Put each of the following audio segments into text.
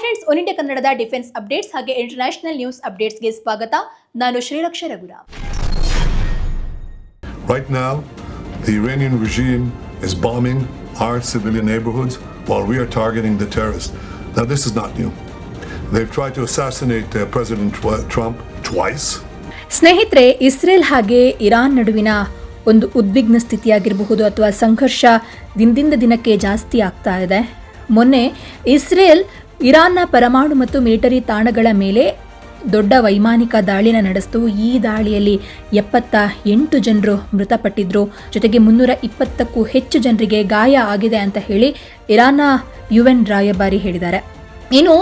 Friends ಒನಿಟೆ ಕನ್ನಡದ defence updates ಹಾಗೆ ಇಂಟರ್ನ್ಯಾಷನಲ್ ನ್ಯೂಸ್ ಅಪ್ಡೇಟ್ಸ್ಗೆ ಸ್ವಾಗತ. ನಾನು Shri ಲಕ್ಷ್ಮರಗುರ right now the is bombing our civilian neighbourhoods while we are targeting the terrorist that ಸ್ನೇಹಿತರೆ ಇಸ್ರೇಲ್ ಹಾಗೆ ಇರಾನ್ ನಡುವಿನ ಒಂದು ಉದ್ವಿಗ್ನ ಸ್ಥಿತಿಯಾಗಿರಬಹುದು ಅಥವಾ ಸಂಘರ್ಷ ದಿನದಿಂದ ದಿನಕ್ಕೆ ಜಾಸ್ತಿ ಆಗ್ತಾ ಇದೆ. ಮೊನ್ನೆ ಇಸ್ರೇಲ್ ಇರಾನ್ನ ಪರಮಾಣು ಮತ್ತು ಮಿಲಿಟರಿ ತಾಣಗಳ ಮೇಲೆ ದೊಡ್ಡ ವೈಮಾನಿಕ ದಾಳಿನ ನಡೆಸಿತು. ಈ ದಾಳಿಯಲ್ಲಿ ಎಪ್ಪತ್ತ ಎಂಟು ಜನರು ಮೃತಪಟ್ಟಿದ್ರು. ಜೊತೆಗೆ ಮುನ್ನೂರ ಇಪ್ಪತ್ತಕ್ಕೂ ಹೆಚ್ಚು ಜನರಿಗೆ ಗಾಯ ಆಗಿದೆ ಅಂತ ಹೇಳಿ ಇರಾನ್ನ ಯು ಎನ್ ರಾಯಭಾರಿ ಹೇಳಿದ್ದಾರೆ. ಇನ್ನು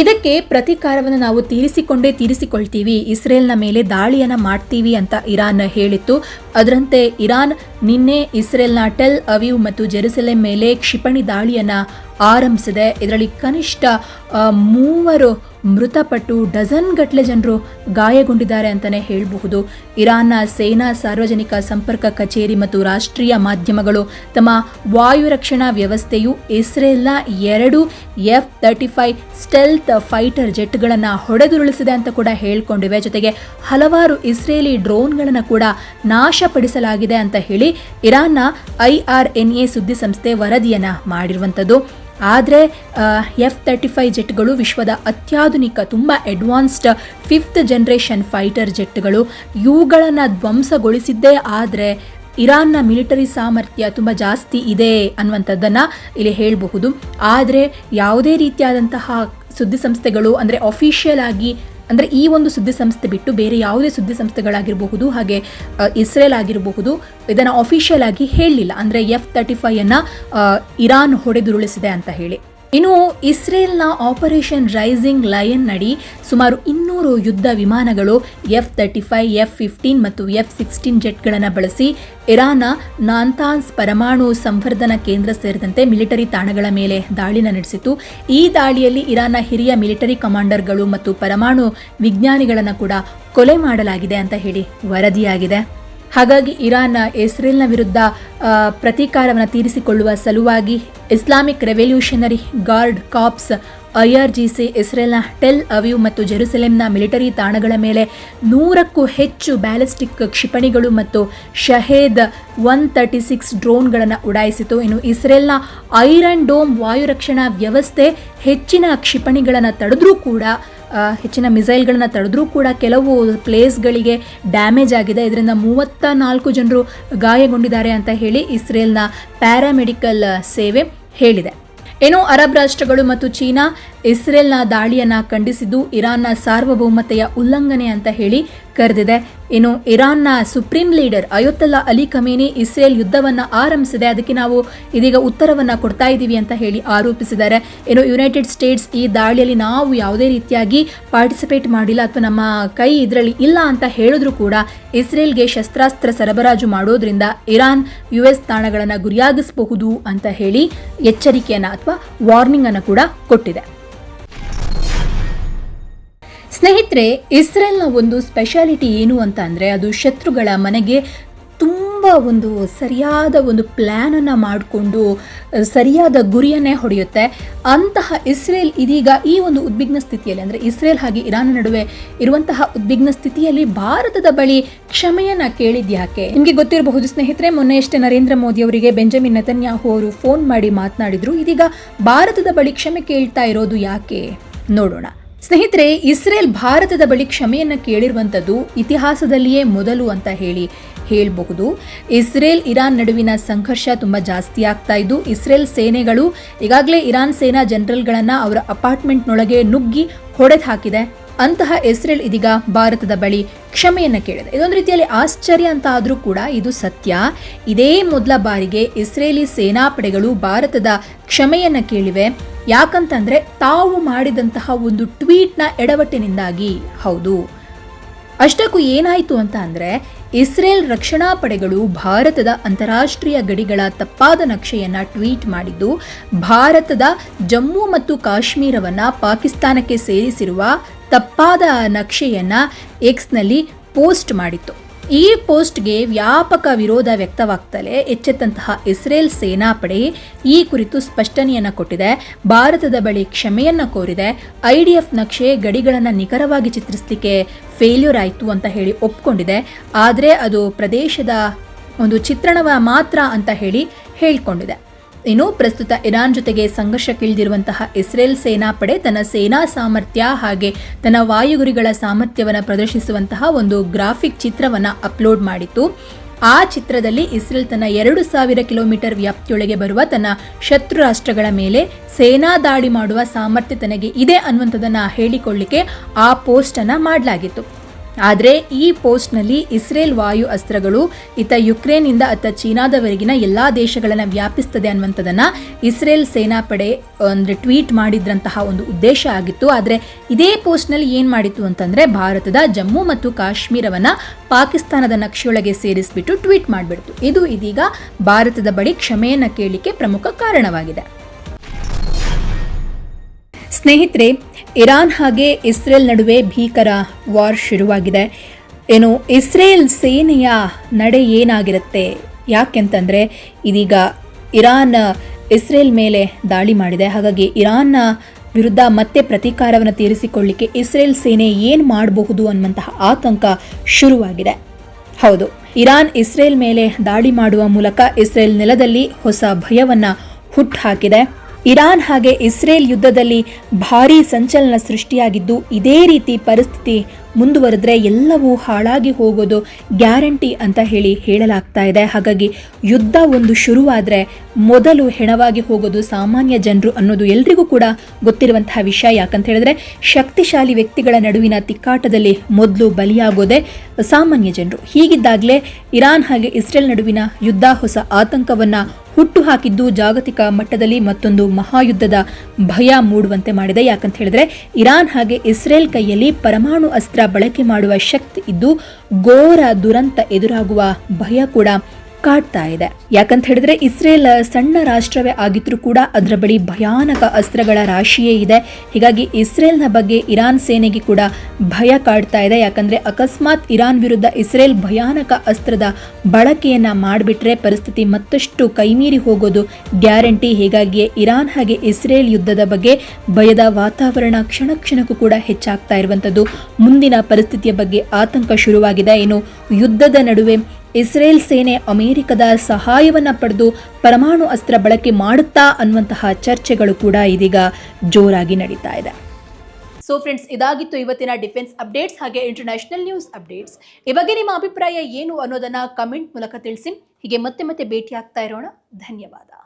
ಇದಕ್ಕೆ ಪ್ರತೀಕಾರವನ್ನು ನಾವು ತೀರಿಸಿಕೊಂಡೇ ತೀರಿಸಿಕೊಳ್ತೀವಿ. ಇಸ್ರೇಲ್ನ ಮೇಲೆ ದಾಳಿಯನ್ನು ಮಾಡ್ತೀವಿ ಅಂತ ಇರಾನ್ ಹೇಳಿತ್ತು. ಅದರಂತೆ ಇರಾನ್ ನಿನ್ನೆ ಇಸ್ರೇಲ್ನ ಟೆಲ್ ಅವೀವ್ ಮತ್ತು ಜೆರುಸೆಲೆಂ ಮೇಲೆ ಕ್ಷಿಪಣಿ ದಾಳಿಯನ್ನು ಆರಂಭಿಸಿದೆ. ಇದರಲ್ಲಿ ಕನಿಷ್ಠ ಮೂವರು ಮೃತಪಟ್ಟು ಡಜನ್ ಗಟ್ಟಲೆ ಜನರು ಗಾಯಗೊಂಡಿದ್ದಾರೆ ಅಂತಲೇ ಹೇಳಬಹುದು. ಇರಾನ್ನ ಸೇನಾ ಸಾರ್ವಜನಿಕ ಸಂಪರ್ಕ ಕಚೇರಿ ಮತ್ತು ರಾಷ್ಟ್ರೀಯ ಮಾಧ್ಯಮಗಳು ತಮ್ಮ ವಾಯು ರಕ್ಷಣಾ ವ್ಯವಸ್ಥೆಯು ಇಸ್ರೇಲ್ನ ಎರಡು F thirty five stealth fighter ಜೆಟ್ಗಳನ್ನು ಹೊಡೆದುರುಳಿಸಿದೆ ಅಂತ ಕೂಡ ಹೇಳ್ಕೊಂಡಿವೆ. ಜೊತೆಗೆ ಹಲವಾರು ಇಸ್ರೇಲಿ ಡ್ರೋನ್ಗಳನ್ನು ಕೂಡ ನಾಶಪಡಿಸಲಾಗಿದೆ ಅಂತ ಹೇಳಿ ಇರಾನ್ನ ಐ ಆರ್ ಎನ್ ಎ ಸುದ್ದಿಸಂಸ್ಥೆ ವರದಿಯನ್ನು ಮಾಡಿರುವಂಥದ್ದು. ಆದರೆ ಎಫ್ ತರ್ಟಿ ಫೈವ್ ಜೆಟ್ಗಳು ವಿಶ್ವದ ಅತ್ಯಾಧುನಿಕ, ತುಂಬ ಅಡ್ವಾನ್ಸ್ಡ್ ಫಿಫ್ತ್ ಜನ್ರೇಷನ್ ಫೈಟರ್ ಜೆಟ್ಗಳು ಇವುಗಳನ್ನು ಧ್ವಂಸಗೊಳಿಸಿದ್ದೇ ಆದರೆ ಇರಾನ್ನ ಮಿಲಿಟರಿ ಸಾಮರ್ಥ್ಯ ತುಂಬ ಜಾಸ್ತಿ ಇದೆ ಅನ್ನುವಂಥದ್ದನ್ನು ಇಲ್ಲಿ ಹೇಳಬಹುದು. ಆದರೆ ಯಾವುದೇ ರೀತಿಯಾದಂತಹ ಸುದ್ದಿಸಂಸ್ಥೆಗಳು ಅಂದರೆ ಅಫಿಷಿಯಲ್ ಆಗಿ ಅಂದರೆ ಈ ಒಂದು ಸುದ್ದಿ ಸಂಸ್ಥೆ ಬಿಟ್ಟು ಬೇರೆ ಯಾವುದೇ ಸುದ್ದಿ ಸಂಸ್ಥೆಗಳಾಗಿರಬಹುದು, ಹಾಗೆ ಇಸ್ರೇಲ್ ಆಗಿರಬಹುದು, ಇದನ್ನು ಅಫಿಷಿಯಲ್ ಆಗಿ ಹೇಳಲಿಲ್ಲ. ಅಂದರೆ ಎಫ್ ತರ್ಟಿ ಫೈವನ್ನು ಇರಾನ್ ಹೊಡೆದುರುಳಿಸಿದೆ ಅಂತ ಹೇಳಿ. ಇನ್ನು ಇಸ್ರೇಲ್ನ ಆಪರೇಷನ್ ರೈಸಿಂಗ್ ಲಯನ್ ನಡಿ ಸುಮಾರು ಇನ್ನೂರು ಯುದ್ಧ ವಿಮಾನಗಳು F thirty five F fifteen ಮತ್ತು ಎಫ್ ಸಿಕ್ಸ್ಟೀನ್ ಜೆಟ್ಗಳನ್ನು ಬಳಸಿ ಇರಾನ್ನ ನಾಂತಾನ್ಸ್ ಪರಮಾಣು ಸಂವರ್ಧನಾ ಕೇಂದ್ರ ಸೇರಿದಂತೆ ಮಿಲಿಟರಿ ತಾಣಗಳ ಮೇಲೆ ದಾಳಿನ ನಡೆಸಿತು. ಈ ದಾಳಿಯಲ್ಲಿ ಇರಾನ್ನ ಹಿರಿಯ ಮಿಲಿಟರಿ ಕಮಾಂಡರ್ಗಳು ಮತ್ತು ಪರಮಾಣು ವಿಜ್ಞಾನಿಗಳನ್ನು ಕೂಡ ಕೊಲೆ ಮಾಡಲಾಗಿದೆ ಅಂತ ಹೇಳಿ ವರದಿಯಾಗಿದೆ. ಹಾಗಾಗಿ ಇರಾನ್ ಇಸ್ರೇಲ್ನ ವಿರುದ್ಧ ಪ್ರತೀಕಾರವನ್ನು ತೀರಿಸಿಕೊಳ್ಳುವ ಸಲುವಾಗಿ Islamic Revolutionary Guard Corps IRGC ಇಸ್ರೇಲ್ನ Tel Aviv ಮತ್ತು ಜೆರುಸೆಲೆಂನ ಮಿಲಿಟರಿ ತಾಣಗಳ ಮೇಲೆ ನೂರಕ್ಕೂ ಹೆಚ್ಚು ಬ್ಯಾಲಿಸ್ಟಿಕ್ ಕ್ಷಿಪಣಿಗಳು ಮತ್ತು ಶಹೇದ್ ಒನ್ ತರ್ಟಿ ಸಿಕ್ಸ್ ಡ್ರೋನ್ಗಳನ್ನು ಉಡಾಯಿಸಿತು. ಇನ್ನು ಇಸ್ರೇಲ್ನ ಐರನ್ ಡೋಮ್ ವಾಯು ರಕ್ಷಣಾ ವ್ಯವಸ್ಥೆ ಹೆಚ್ಚಿನ ಕ್ಷಿಪಣಿಗಳನ್ನು ತಡೆದ್ರೂ ಕೂಡ ಹೆಚ್ಚಿನ ಮಿಸೈಲ್ಗಳನ್ನ ತಡೆದ್ರೂ ಕೂಡ ಕೆಲವು ಪ್ಲೇಸ್ಗಳಿಗೆ ಡ್ಯಾಮೇಜ್ ಆಗಿದೆ. ಇದರಿಂದ ಮೂವತ್ತ ನಾಲ್ಕು ಜನರು ಗಾಯಗೊಂಡಿದ್ದಾರೆ ಅಂತ ಹೇಳಿ ಇಸ್ರೇಲ್ನ ಪ್ಯಾರಾಮೆಡಿಕಲ್ ಸೇವೆ ಹೇಳಿದೆ. ಏನು ಅರಬ್ ರಾಷ್ಟ್ರಗಳು ಮತ್ತು ಚೀನಾ ಇಸ್ರೇಲ್ನ ದಾಳಿಯನ್ನು ಖಂಡಿಸಿದ್ದು ಇರಾನ್ನ ಸಾರ್ವಭೌಮತೆಯ ಉಲ್ಲಂಘನೆ ಅಂತ ಹೇಳಿ ಕರೆದಿದೆ. ಇನ್ನು ಇರಾನ್ನ supreme leader Ayatollah Ali Khamenei Israel ಯುದ್ಧವನ್ನ ಆರಂಭಿಸಿದೆ. ಅದಕ್ಕೆ ನಾವು ಇದೀಗ ಉತ್ತರವನ್ನ ಕೊಡ್ತಾ ಇದ್ದೀವಿ ಅಂತ ಹೇಳಿ ಆರೋಪಿಸಿದ್ದಾರೆ. ಇನ್ನು ಯುನೈಟೆಡ್ ಸ್ಟೇಟ್ಸ್ ಈ ದಾಳಿಯಲ್ಲಿ ನಾವು ಯಾವುದೇ ರೀತಿಯಾಗಿ ಪಾರ್ಟಿಸಿಪೇಟ್ ಮಾಡಿಲ್ಲ ಅಥವಾ ನಮ್ಮ ಕೈ ಇದರಲ್ಲಿ ಇಲ್ಲ ಅಂತ ಹೇಳಿದ್ರು ಕೂಡ ಇಸ್ರೇಲ್ಗೆ ಶಸ್ತ್ರಾಸ್ತ್ರ ಸರಬರಾಜು ಮಾಡೋದ್ರಿಂದ ಇರಾನ್ ಯು ಎಸ್ ತಾಣಗಳನ್ನು ಗುರಿಯಾಗಿಸಬಹುದು ಅಂತ ಹೇಳಿ ಎಚ್ಚರಿಕೆಯನ್ನು ಅಥವಾ ವಾರ್ನಿಂಗ್ ಅನ್ನು ಕೂಡ ಕೊಟ್ಟಿದೆ. ಸ್ನೇಹಿತರೆ, ಇಸ್ರೇಲ್ನ ಒಂದು ಸ್ಪೆಷಾಲಿಟಿ ಏನು ಅಂತ ಅಂದರೆ, ಅದು ಶತ್ರುಗಳ ಮನೆಗೆ ತುಂಬ ಒಂದು ಸರಿಯಾದ ಒಂದು ಪ್ಲ್ಯಾನನ್ನು ಮಾಡಿಕೊಂಡು ಸರಿಯಾದ ಗುರಿಯನ್ನೇ ಹೊಡೆಯುತ್ತೆ. ಅಂತಹ ಇಸ್ರೇಲ್ ಇದೀಗ ಈ ಒಂದು ಉದ್ವಿಗ್ನ ಸ್ಥಿತಿಯಲ್ಲಿ ಅಂದರೆ, ಇಸ್ರೇಲ್ ಹಾಗೆ ಇರಾನ್ ನಡುವೆ ಇರುವಂತಹ ಉದ್ವಿಗ್ನ ಸ್ಥಿತಿಯಲ್ಲಿ ಭಾರತದ ಬಳಿ ಕ್ಷಮೆಯನ್ನು ಕೇಳಿದ್ಯಾಕೆ ನಿಮಗೆ ಗೊತ್ತಿರಬಹುದು ಸ್ನೇಹಿತರೆ ಮೊನ್ನೆಯಷ್ಟೇ ನರೇಂದ್ರ ಮೋದಿ ಅವರಿಗೆ ಬೆಂಜಮಿನ್ ನೆತನ್ಯಾಹು ಅವರು ಫೋನ್ ಮಾಡಿ ಮಾತನಾಡಿದರು. ಇದೀಗ ಭಾರತದ ಬಳಿ ಕ್ಷಮೆ ಕೇಳ್ತಾ ಇರೋದು ಯಾಕೆ? ನೋಡೋಣ. ಸ್ನೇಹಿತರೆ, ಇಸ್ರೇಲ್ ಭಾರತದ ಬಳಿ ಕ್ಷಮೆಯನ್ನು ಕೇಳಿರುವಂಥದ್ದು ಇತಿಹಾಸದಲ್ಲಿಯೇ ಮೊದಲು ಅಂತ ಹೇಳಿ ಹೇಳಬಹುದು. ಇಸ್ರೇಲ್ ಇರಾನ್ ನಡುವಿನ ಸಂಘರ್ಷ ತುಂಬ ಜಾಸ್ತಿ ಆಗ್ತಾ ಇದ್ದು, ಇಸ್ರೇಲ್ ಸೇನೆಗಳು ಈಗಾಗಲೇ ಇರಾನ್ ಸೇನಾ ಜನರಲ್ಗಳನ್ನು ಅವರ ಅಪಾರ್ಟ್ಮೆಂಟ್ನೊಳಗೆ ನುಗ್ಗಿ ಹೊಡೆದು ಹಾಕಿದೆ. ಅಂತಹ ಇಸ್ರೇಲ್ ಇದೀಗ ಭಾರತದ ಬಳಿ ಕ್ಷಮೆಯನ್ನು ಕೇಳಿದೆ. ಇದೊಂದು ರೀತಿಯಲ್ಲಿ ಆಶ್ಚರ್ಯ ಅಂತ ಆದರೂ ಕೂಡ ಇದು ಸತ್ಯ. ಇದೇ ಮೊದಲ ಬಾರಿಗೆ ಇಸ್ರೇಲಿ ಸೇನಾಪಡೆಗಳು ಭಾರತದ ಕ್ಷಮೆಯನ್ನು ಕೇಳಿವೆ. ಯಾಕಂತಂದ್ರೆ ತಾವು ಮಾಡಿದಂತಹ ಒಂದು ಟ್ವೀಟ್ನ ಎಡವಟ್ಟಿನಿಂದಾಗಿ. ಹೌದು. ಅಷ್ಟಕ್ಕೂ ಏನಾಯಿತು ಅಂತ ಅಂದರೆ ಇಸ್ರೇಲ್ ರಕ್ಷಣಾ ಪಡೆಗಳು ಭಾರತದ ಅಂತಾರಾಷ್ಟ್ರೀಯ ಗಡಿಗಳ ತಪ್ಪಾದ ನಕ್ಷೆಯನ್ನ ಟ್ವೀಟ್ ಮಾಡಿದ್ದು, ಭಾರತದ ಜಮ್ಮು ಮತ್ತು ಕಾಶ್ಮೀರವನ್ನ ಪಾಕಿಸ್ತಾನಕ್ಕೆ ಸೇರಿಸಿರುವ ತಪ್ಪಾದ ನಕ್ಷೆಯನ್ನ ಎಕ್ಸ್ನಲ್ಲಿ ಪೋಸ್ಟ್ ಮಾಡಿತ್ತು. ಈ ಪೋಸ್ಟ್ಗೆ ವ್ಯಾಪಕ ವಿರೋಧ ವ್ಯಕ್ತವಾಗ್ತಲೇ ಎಚ್ಚೆತ್ತಂತಹ ಇಸ್ರೇಲ್ ಸೇನಾಪಡೆ ಈ ಕುರಿತು ಸ್ಪಷ್ಟನೆಯನ್ನು ಕೊಟ್ಟಿದೆ. ಭಾರತದ ಬಳಿ ಕ್ಷಮೆಯನ್ನು ಕೋರಿದೆ. ಐಡಿಎಫ್ ನಕ್ಷೆ ಗಡಿಗಳನ್ನು ನಿಖರವಾಗಿ ಚಿತ್ರಿಸಲಿಕ್ಕೆ ಫೇಲ್ಯೂರ್ ಆಯಿತು ಅಂತ ಹೇಳಿ ಒಪ್ಕೊಂಡಿದೆ. ಆದರೆ ಅದು ಪ್ರದೇಶದ ಒಂದು ಚಿತ್ರಣವ ಮಾತ್ರ ಅಂತ ಹೇಳಿ ಹೇಳ್ಕೊಂಡಿದೆ. ಇನ್ನು ಪ್ರಸ್ತುತ ಇರಾನ್ ಜೊತೆಗೆ ಸಂಘರ್ಷಕ್ಕಿಳಿದಿರುವಂತಹ ಇಸ್ರೇಲ್ ಸೇನಾಪಡೆ ತನ್ನ ಸೇನಾ ಸಾಮರ್ಥ್ಯ ಹಾಗೆ ತನ್ನ ವಾಯುಗುರಿಗಳ ಸಾಮರ್ಥ್ಯವನ್ನು ಪ್ರದರ್ಶಿಸುವಂತಹ ಒಂದು ಗ್ರಾಫಿಕ್ ಚಿತ್ರವನ್ನು ಅಪ್ಲೋಡ್ ಮಾಡಿತ್ತು. ಆ ಚಿತ್ರದಲ್ಲಿ ಇಸ್ರೇಲ್ ತನ್ನ ಎರಡು ಸಾವಿರ ಕಿಲೋಮೀಟರ್ ವ್ಯಾಪ್ತಿಯೊಳಗೆ ಬರುವ ತನ್ನ ಶತ್ರು ರಾಷ್ಟ್ರಗಳ ಮೇಲೆ ಸೇನಾ ದಾಳಿ ಮಾಡುವ ಸಾಮರ್ಥ್ಯ ತನಗೆ ಇದೆ ಅನ್ನುವಂಥದ್ದನ್ನು ಹೇಳಿಕೊಳ್ಳಿಕ್ಕೆ ಆ ಪೋಸ್ಟನ್ನು ಮಾಡಲಾಗಿತ್ತು. ಆದರೆ ಈ ಪೋಸ್ಟ್ನಲ್ಲಿ ಇಸ್ರೇಲ್ ವಾಯು ಅಸ್ತ್ರಗಳು, ಇತ ಯುಕ್ರೇನ್ನಿಂದ ಅತ್ತ ಚೀನಾದವರೆಗಿನ ಎಲ್ಲ ದೇಶಗಳನ್ನು ವ್ಯಾಪಿಸ್ತದೆ ಅನ್ನುವಂಥದ್ದನ್ನು ಇಸ್ರೇಲ್ ಸೇನಾಪಡೆ ಅಂದರೆ ಟ್ವೀಟ್ ಮಾಡಿದ್ರಂತಹ ಒಂದು ಉದ್ದೇಶ ಆಗಿತ್ತು. ಆದರೆ ಇದೇ ಪೋಸ್ಟ್ನಲ್ಲಿ ಏನು ಮಾಡಿತ್ತು ಅಂತಂದರೆ ಭಾರತದ ಜಮ್ಮು ಮತ್ತು ಕಾಶ್ಮೀರವನ್ನು ಪಾಕಿಸ್ತಾನದ ನಕ್ಷೆಯೊಳಗೆ ಸೇರಿಸಿಬಿಟ್ಟು ಟ್ವೀಟ್ ಮಾಡಿಬಿಡ್ತು. ಇದು ಇದೀಗ ಭಾರತದ ಬಳಿ ಕ್ಷಮೆಯನ್ನು ಕೇಳಲಿಕ್ಕೆ ಪ್ರಮುಖ ಕಾರಣವಾಗಿದೆ. ಸ್ನೇಹಿತರೆ, ಇರಾನ್ ಹಾಗೆ ಇಸ್ರೇಲ್ ನಡುವೆ ಭೀಕರ ವಾರ್ ಶುರುವಾಗಿದೆ. ಏನು, ಇಸ್ರೇಲ್ ಸೇನೆಯ ನಡೆ ಏನಾಗಿರುತ್ತೆ? ಯಾಕೆಂತಂದರೆ, ಇದೀಗ ಇರಾನ್, ಇಸ್ರೇಲ್ ಮೇಲೆ ದಾಳಿ ಮಾಡಿದೆ. ಹಾಗಾಗಿ ಇರಾನ್ನ ವಿರುದ್ಧ ಮತ್ತೆ ಪ್ರತೀಕಾರವನ್ನು ತೀರಿಸಿಕೊಳ್ಳಿಕ್ಕೆ ಇಸ್ರೇಲ್ ಸೇನೆ ಏನು ಮಾಡಬಹುದು ಅನ್ನುವಂತಹ ಆತಂಕ ಶುರುವಾಗಿದೆ. ಹೌದು, ಇರಾನ್ ಇಸ್ರೇಲ್ ಮೇಲೆ ದಾಳಿ ಮಾಡುವ ಮೂಲಕ ಇಸ್ರೇಲ್ ನೆಲದಲ್ಲಿ ಹೊಸ ಭಯವನ್ನ ಹುಟ್ಟುಹಾಕಿದೆ ಇರಾನ್ ಹಾಗೆ ಇಸ್ರೇಲ್ ಯುದ್ಧದಲ್ಲಿ ಭಾರೀ ಸಂಚಲನ ಸೃಷ್ಟಿಯಾಗಿದ್ದು ಇದೇ ರೀತಿ ಪರಿಸ್ಥಿತಿ ಮುಂದುವರೆದ್ರೆ ಎಲ್ಲವೂ ಹಾಳಾಗಿ ಹೋಗೋದು ಗ್ಯಾರಂಟಿ ಅಂತ ಹೇಳಿ ಹೇಳಲಾಗ್ತಾ ಇದೆ. ಹಾಗಾಗಿ ಯುದ್ಧ ಒಂದು ಶುರುವಾದರೆ ಮೊದಲು ಹೆಣವಾಗಿ ಹೋಗೋದು ಸಾಮಾನ್ಯ ಜನರು ಅನ್ನೋದು ಎಲ್ರಿಗೂ ಕೂಡ ಗೊತ್ತಿರುವಂತಹ ವಿಷಯ. ಯಾಕಂತ ಹೇಳಿದ್ರೆ ಶಕ್ತಿಶಾಲಿ ವ್ಯಕ್ತಿಗಳ ನಡುವಿನ ತಿಕ್ಕಾಟದಲ್ಲಿ ಮೊದಲು ಬಲಿಯಾಗೋದೆ ಸಾಮಾನ್ಯ ಜನರು. ಹೀಗಿದ್ದಾಗಲೇ ಇರಾನ್ ಹಾಗೆ ಇಸ್ರೇಲ್ ನಡುವಿನ ಯುದ್ಧ ಹೊಸ ಆತಂಕವನ್ನ ಹುಟ್ಟು ಹಾಕಿದ್ದು ಜಾಗತಿಕ ಮಟ್ಟದಲ್ಲಿ ಮತ್ತೊಂದು ಮಹಾಯುದ್ಧದ ಭಯ ಮೂಡುವಂತೆ ಮಾಡಿದೆ. ಯಾಕಂತ ಹೇಳಿದ್ರೆ ಇರಾನ್ ಹಾಗೆ ಇಸ್ರೇಲ್ ಕೈಯಲ್ಲಿ ಪರಮಾಣು ಅಸ್ತ್ರ ಬಳಕೆ ಮಾಡುವ ಶಕ್ತಿ ಇದ್ದು ಘೋರ ದುರಂತ ಎದುರಾಗುವ ಭಯ ಕೂಡ ಕಾಡ್ತಾ ಇದೆ. ಯಾಕಂತ ಹೇಳಿದ್ರೆ ಇಸ್ರೇಲ್ ಸಣ್ಣ ರಾಷ್ಟ್ರವೇ ಆಗಿದ್ರೂ ಕೂಡ ಅದರ ಬಳಿ ಭಯಾನಕ ಅಸ್ತ್ರಗಳ ರಾಶಿಯೇ ಇದೆ. ಹೀಗಾಗಿ ಇಸ್ರೇಲ್ನ ಬಗ್ಗೆ ಇರಾನ್ ಸೇನೆಗೆ ಕೂಡ ಭಯ ಕಾಡ್ತಾ ಇದೆ. ಯಾಕಂದ್ರೆ ಅಕಸ್ಮಾತ್ ಇರಾನ್ ವಿರುದ್ಧ ಇಸ್ರೇಲ್ ಭಯಾನಕ ಅಸ್ತ್ರದ ಬಳಕೆಯನ್ನ ಮಾಡಿಬಿಟ್ರೆ ಪರಿಸ್ಥಿತಿ ಮತ್ತಷ್ಟು ಕೈಮೀರಿ ಹೋಗೋದು ಗ್ಯಾರಂಟಿ. ಹೀಗಾಗಿಯೇ ಇರಾನ್ ಹಾಗೆ ಇಸ್ರೇಲ್ ಯುದ್ಧದ ಬಗ್ಗೆ ಭಯದ ವಾತಾವರಣ ಕ್ಷಣ ಕ್ಷಣಕ್ಕೂ ಕೂಡ ಹೆಚ್ಚಾಗ್ತಾ ಇರುವಂಥದ್ದು. ಮುಂದಿನ ಪರಿಸ್ಥಿತಿಯ ಬಗ್ಗೆ ಆತಂಕ ಶುರುವಾಗಿದೆ. ಏನು ಯುದ್ಧದ ನಡುವೆ ಇಸ್ರೇಲ್ ಸೇನೆ ಅಮೆರಿಕದ ಸಹಾಯವನ್ನ ಪಡೆದು ಪರಮಾಣು ಅಸ್ತ್ರ ಬಳಕೆ ಮಾಡುತ್ತಾ ಅನ್ನುವಂತಹ ಚರ್ಚೆಗಳು ಕೂಡ ಇದೀಗ ಜೋರಾಗಿ ನಡೀತಾ ಇದೆ. ಸೊ ಫ್ರೆಂಡ್ಸ್ ಇದಾಗಿತ್ತು ಇವತ್ತಿನ ಡಿಫೆನ್ಸ್ ಅಪ್ಡೇಟ್ಸ್ ಹಾಗೆ ಇಂಟರ್ನ್ಯಾಷನಲ್ ನ್ಯೂಸ್ ಅಪ್ಡೇಟ್ಸ್. ಈ ಬಗ್ಗೆ ನಿಮ್ಮ ಅಭಿಪ್ರಾಯ ಏನು ಅನ್ನೋದನ್ನ ಕಮೆಂಟ್ ಮೂಲಕ ತಿಳಿಸಿ. ಹೀಗೆ ಮತ್ತೆ ಮತ್ತೆ ಭೇಟಿ ಆಗ್ತಾ ಇರೋಣ. ಧನ್ಯವಾದ.